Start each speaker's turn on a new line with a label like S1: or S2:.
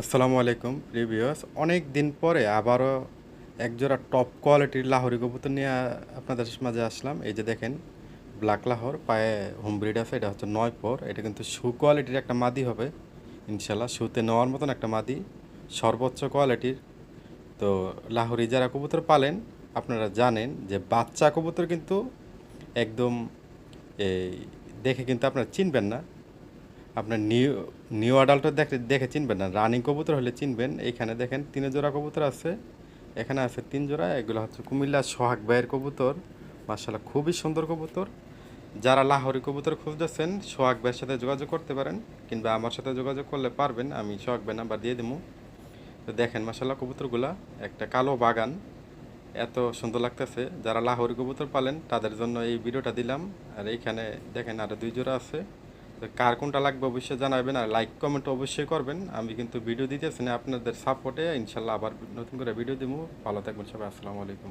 S1: আসসালামু আলাইকুম প্রিভিয়াস অনেক দিন পরে আবারও একজোড়া টপ কোয়ালিটির লাহোরি কবুতর নিয়ে আপনাদের মাঝে আসলাম। এই যে দেখেন ব্ল্যাক লাহোর, পায়ে হোম ব্রিড আছে, এটা হচ্ছে নয় পর। এটা কিন্তু শু কোয়ালিটির একটা মাদি হবে ইনশাল্লাহ শুতে নেওয়ার মতন একটা মাদি, সর্বোচ্চ কোয়ালিটির তো লাহোরি যারা কবুতর পালেন, আপনারা জানেন যে বাচ্চা কবুতর কিন্তু একদম এই দেখে কিন্তু আপনারা চিনবেন না। আপনার নিউ নিউ আডাল্ট দেখে দেখে চিনবেন না। রানিং কবুতর হলে চিনবেন। এইখানে দেখেন তিন জোড়া কবুতর আছে। এখানে আছে তিন জোড়া। এগুলো হচ্ছে কুমিল্লা সোহাগ ভাইয়ের কবুতর। মার্শাল্লাহ খুবই সুন্দর কবুতর। যারা লাহোরি কবুতর খুঁজতেছেন, সোহাগ ভাইয়ের সাথে যোগাযোগ করতে পারেন কিংবা আমার সাথে যোগাযোগ করলে পারবেন। আমি সোহাগ ভাই নাম্বার দিয়ে দেবো। তো দেখেন মার্শাল্লাহ কবুতরগুলা একটা কালো বাগান। এত সুন্দর লাগতেছে। যারা লাহোরি কবুতর পালেন, তাদের জন্য এই ভিডিওটা দিলাম। আর এইখানে দেখেন আরও দুই জোড়া আছে। তো কার কোনটা লাগবে অবশ্যই জানাবেন আর লাইক কমেন্ট অবশ্যই করবেন। আমি কিন্তু ভিডিও দিতেছি না, আপনাদের সাপোর্টে ইনশাল্লাহ আবার নতুন করে ভিডিও দিব ভালো থাকবেন সবাই, আসসালামু আলাইকুম।